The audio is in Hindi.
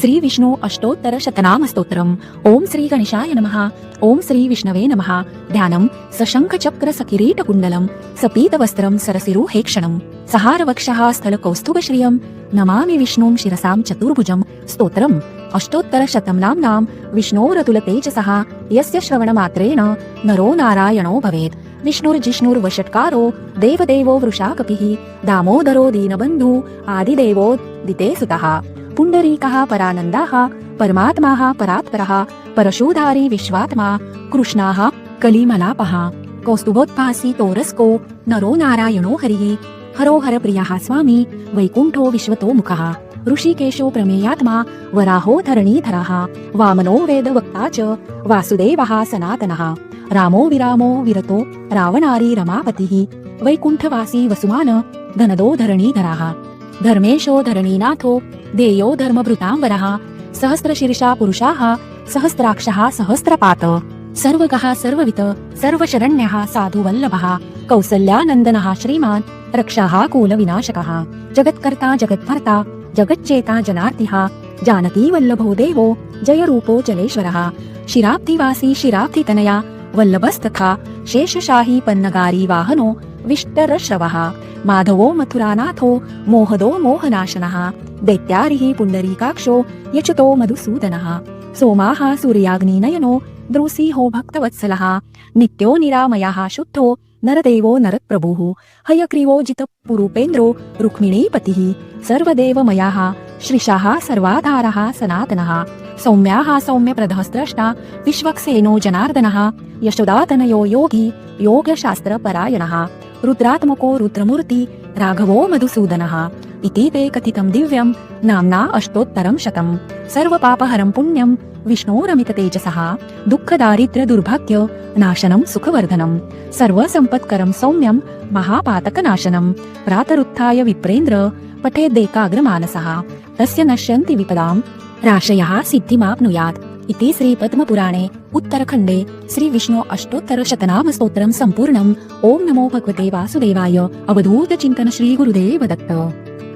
श्री विष्णू अष्टोत्तर शतनाम स्तोत्रम ओम श्री गणेशाय नमः ओम श्री विष्णवे नमः ध्यानम सशंख चक्र सकिरीट कुंडलम सपीत वस्त्रं सरसिरुहेक्षणं कौस्तुभ स्थलकौस्तुभश्रियं नमामि विष्णुं शिरसां चतुर्भुजं स्तोत्रम् अष्टोत्तर शतं विष्णोरतुल विष्णोरतुलतेजसः यस्य श्रवणमात्रेण नरो नारायणो भवेत् विष्णुर्जिष्णुर्वषट्कारो देवदेवो वृषाकपिः दामोदरो दीनबन्धु आदिदेवो दिते सुतः पुण्डरीकः परानन्दाः, परमात्माः परात्परः, परशुधारी विश्वात्मा, कृष्णाः कलिमलापः। कौस्तुभोत्पासी तोरस्को, नरो नारायणो हरिः। हरो हरप्रियः स्वामी, वैकुण्ठो विश्वतो मुखः ऋषिकेशो प्रमेयात्मा, वराहो धरणीधरः। वामनो वेदवक्ता च, वासुदेवः सनातनः। रामो विरामो विरतो, रावणारी रमापतिः। वैकुण्ठवासी वसुमान, धनदो धरणीधरः। धर्मेशो धरणीनाथो देयो धर्मभृतांवरः सहस्रशीर्षा पुरुषाः, सहस्राक्षः सहस्रपात। सर्वगः सर्ववित, सर्वशरण्यः साधुवल्लभः, कौसल्यानन्दनः श्रीमान्, रक्षाः कुलविनाशकः। जगत्कर्ता जगद्भर्ता जगच्चेता जनार्तिः जानकी वल्लभो देवो, जयरूपो जलेश्वरः। शिराब्धिवासी, शिराब्धितनया, वल्लभस्तथा, शेषशाही, पन्नगारी वाहनो विष्टरश्रवः माधवो मथुरानाथो, मोहदो मोहनाशनः। दैत्यारिः पुण्डरीकाक्षो, यचतो मधुसूदनः। सोमाः सूर्याग्निनयनो, द्रुसिंहो भक्तवत्सलः। नित्यो निरामयः शुद्धो, नरदेवो नरप्रभुः। हयग्रीवो जितपुरूपेन्द्रो, रुक्मिणीपतिः। सर्वदेवमयाः, श्रीशाः सर्वाधारः सनातनः। सौम्याः सौम्यप्रदः स्रष्टा विश्वक्सेनो जनार्दनः। यशोदातनयो योगी, योगशास्त्रपरायणः। रुद्रात्मको रुद्रमूर्ति राघवो मधुसूदनः इति ते कथितं दिव्यं नाम्ना अष्टोत्तरं शतं। सर्वपापहरं पुण्यं विष्णोरमिततेजसः दुःखदारिद्र्यदुर्भाग्य नाशनं सुखवर्धनं। सर्वसम्पत्करं सौम्यं महापातकनाशनं। प्रातरुत्थाय विप्रेन्द्र पठेदेकाग्रमानसः तस्य नश्यन्ति विपदां। राशयः सिद्धिमाप्नुयात्। इति श्रीपद्मपुराणे उत्तरखण्डे अष्टोत्तर शतनाम स्तोत्रं सम्पूर्णम्। ॐ नमो भगवते वासुदेवाय। अवधूतचिन्तन श्रीगुरुदेव दत्त